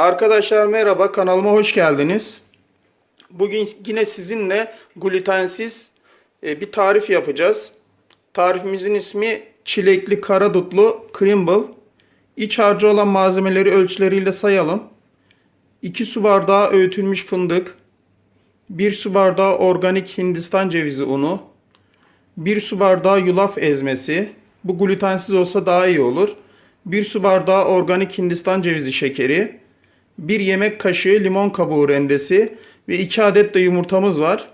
Arkadaşlar merhaba kanalıma hoş geldiniz. Bugün yine sizinle glutensiz e, bir tarif yapacağız. Tarifimizin ismi çilekli karadutlu crumble. İç harcı olan malzemeleri ölçüleriyle sayalım. 2 su bardağı öğütülmüş fındık, 1 su bardağı organik hindistan cevizi unu, 1 su bardağı yulaf ezmesi. Bu glutensiz olsa daha iyi olur. 1 su bardağı organik hindistan cevizi şekeri, 1 yemek kaşığı limon kabuğu rendesi ve 2 adet de yumurtamız var.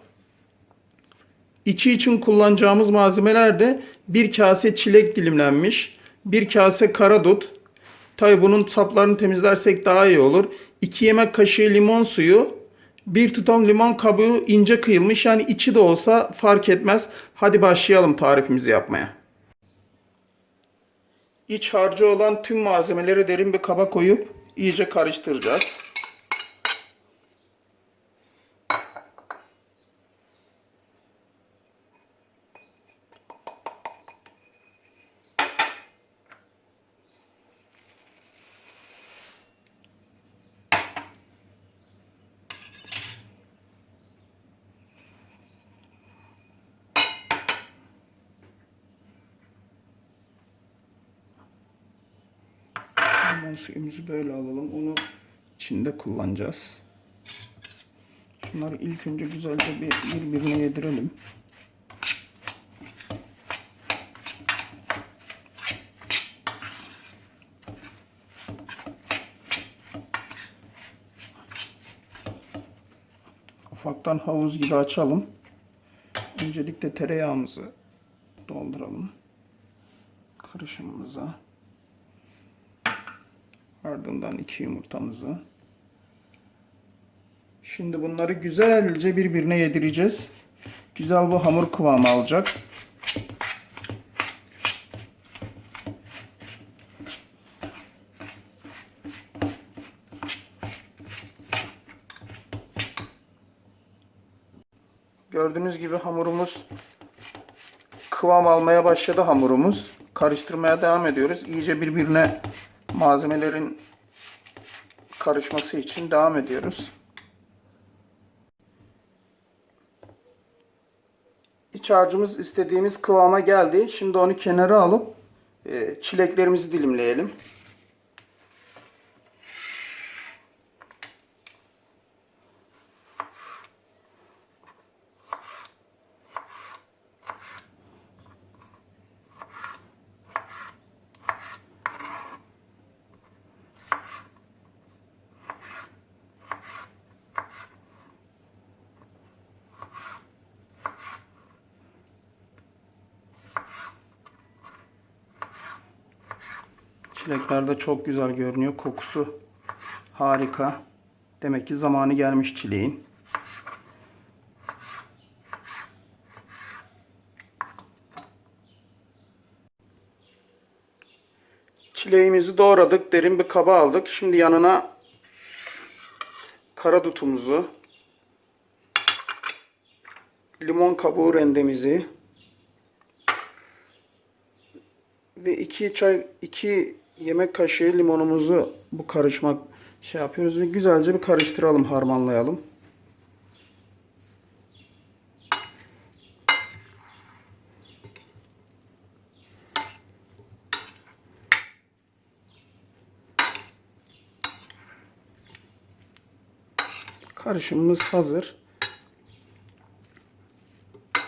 İçi için kullanacağımız malzemeler de 1 kase çilek dilimlenmiş, 1 kase karadut. Tabi bunun saplarını temizlersek daha iyi olur. 2 yemek kaşığı limon suyu, bir tutam limon kabuğu ince kıyılmış yani içi de olsa fark etmez. Hadi başlayalım tarifimizi yapmaya. İç harcı olan tüm malzemeleri derin bir kaba koyup iyice karıştıracağız. Limon suyumuzu böyle alalım. Onu içinde kullanacağız. Şunları ilk önce güzelce bir birbirine yedirelim. Ufaktan havuz gibi açalım. Öncelikle tereyağımızı dolduralım. Karışımımıza. Ardından iki yumurtamızı. Şimdi bunları güzelce birbirine yedireceğiz. Güzel bu hamur kıvamı alacak. Gördüğünüz gibi hamurumuz kıvam almaya başladı hamurumuz. Karıştırmaya devam ediyoruz. İyice birbirine malzemelerin karışması için devam ediyoruz. İç harcımız istediğimiz kıvama geldi. Şimdi onu kenara alıp e, çileklerimizi dilimleyelim. Çilekler de çok güzel görünüyor. Kokusu harika. Demek ki zamanı gelmiş çileğin. Çileğimizi doğradık. Derin bir kaba aldık. Şimdi yanına karadutumuzu, limon kabuğu rendemizi, ve iki çay iki yemek kaşığı limonumuzu bu karışmak şey yapıyoruz ve güzelce bir karıştıralım, harmanlayalım. Karışımımız hazır.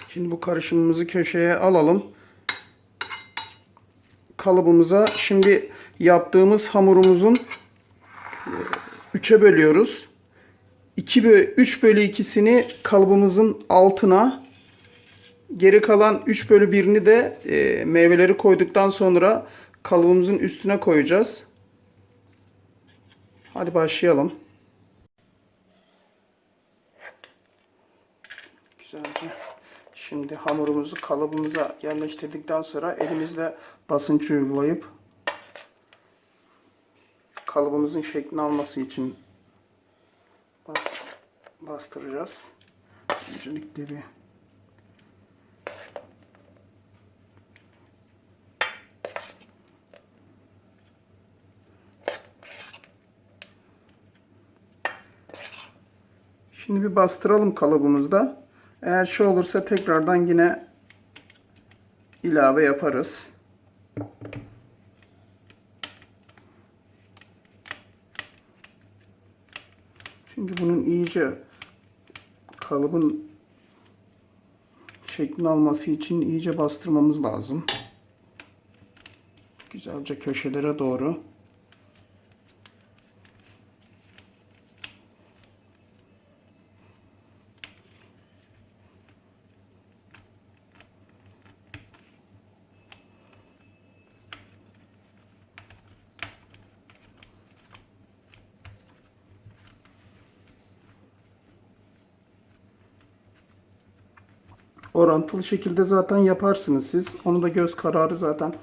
Şimdi bu karışımımızı köşeye alalım kalıbımıza şimdi yaptığımız hamurumuzun 3'e bölüyoruz. 2 bölü 3 bölü 2'sini kalıbımızın altına geri kalan 3 bölü 1'ini de e, meyveleri koyduktan sonra kalıbımızın üstüne koyacağız. Hadi başlayalım. Güzelce. Şimdi hamurumuzu kalıbımıza yerleştirdikten sonra elimizle basınç uygulayıp kalıbımızın şeklini alması için bas, bastıracağız. Öncelikle bir Şimdi bir bastıralım kalıbımızda. Eğer şey olursa tekrardan yine ilave yaparız. Çünkü bunun iyice kalıbın şeklini alması için iyice bastırmamız lazım. Güzelce köşelere doğru. Orantılı şekilde zaten yaparsınız siz. Onu da göz kararı zaten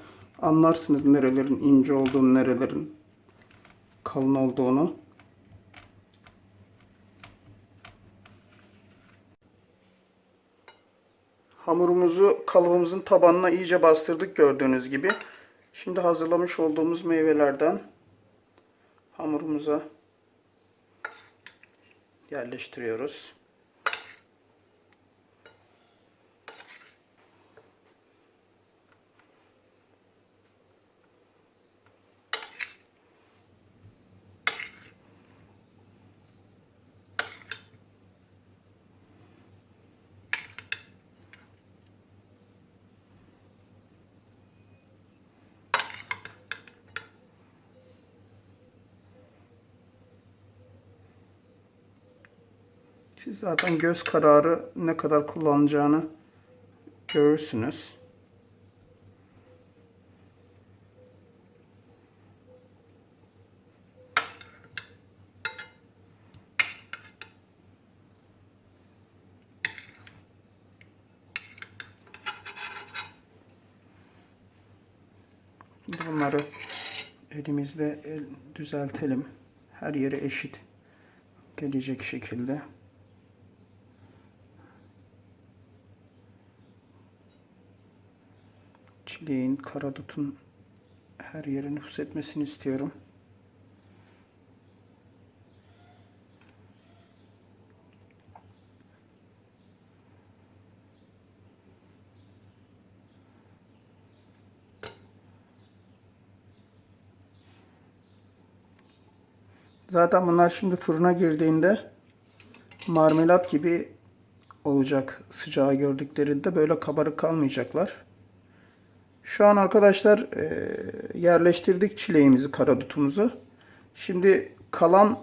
anlarsınız nerelerin ince olduğunu, nerelerin kalın olduğunu. Hamurumuzu kalıbımızın tabanına iyice bastırdık gördüğünüz gibi. Şimdi hazırlamış olduğumuz meyvelerden hamurumuza yerleştiriyoruz. Siz zaten göz kararı ne kadar kullanacağını görürsünüz. Bunları elimizde el, düzeltelim. Her yere eşit gelecek şekilde. Çileğin, karadutun her yere nüfus etmesini istiyorum. Zaten bunlar şimdi fırına girdiğinde marmelat gibi olacak sıcağı gördüklerinde böyle kabarık kalmayacaklar. Şu an arkadaşlar e, yerleştirdik çileğimizi, karadutumuzu. Şimdi kalan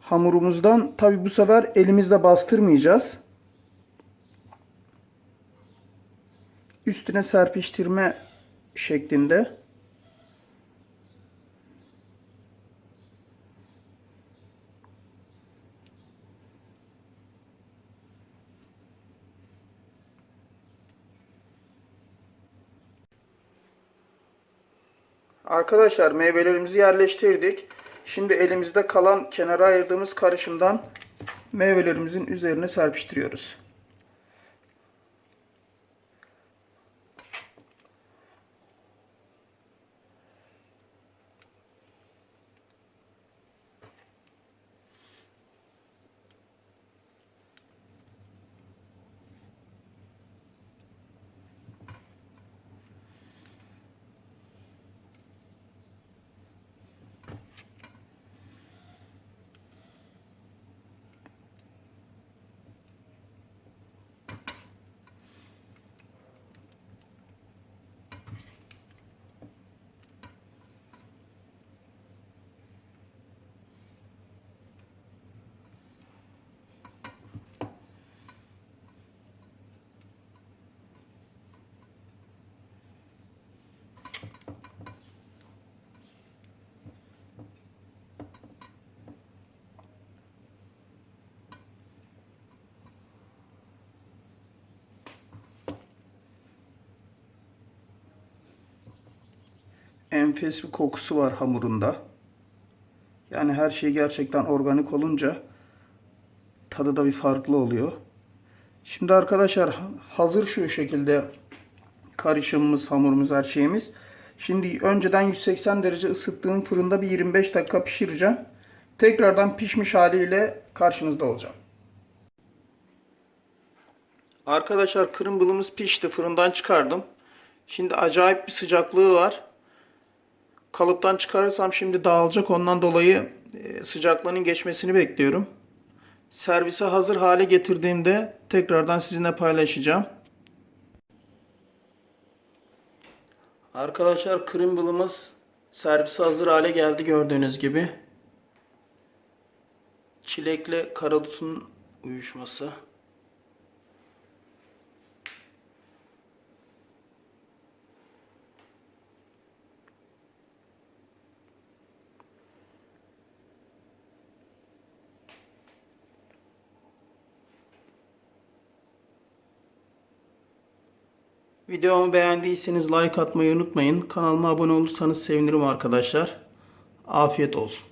hamurumuzdan tabi bu sefer elimizde bastırmayacağız. Üstüne serpiştirme şeklinde. Arkadaşlar meyvelerimizi yerleştirdik. Şimdi elimizde kalan kenara ayırdığımız karışımdan meyvelerimizin üzerine serpiştiriyoruz. Enfes bir kokusu var hamurunda. Yani her şey gerçekten organik olunca tadı da bir farklı oluyor. Şimdi arkadaşlar hazır şu şekilde karışımımız, hamurumuz, her şeyimiz. Şimdi önceden 180 derece ısıttığım fırında bir 25 dakika pişireceğim. Tekrardan pişmiş haliyle karşınızda olacağım. Arkadaşlar kırımbılımız pişti. Fırından çıkardım. Şimdi acayip bir sıcaklığı var. Kalıptan çıkarırsam şimdi dağılacak. Ondan dolayı e, sıcaklığının geçmesini bekliyorum. Servise hazır hale getirdiğimde tekrardan sizinle paylaşacağım. Arkadaşlar kırımbılımız servise hazır hale geldi gördüğünüz gibi. Çilekle karadutun uyuşması. Videomu beğendiyseniz like atmayı unutmayın. Kanalıma abone olursanız sevinirim arkadaşlar. Afiyet olsun.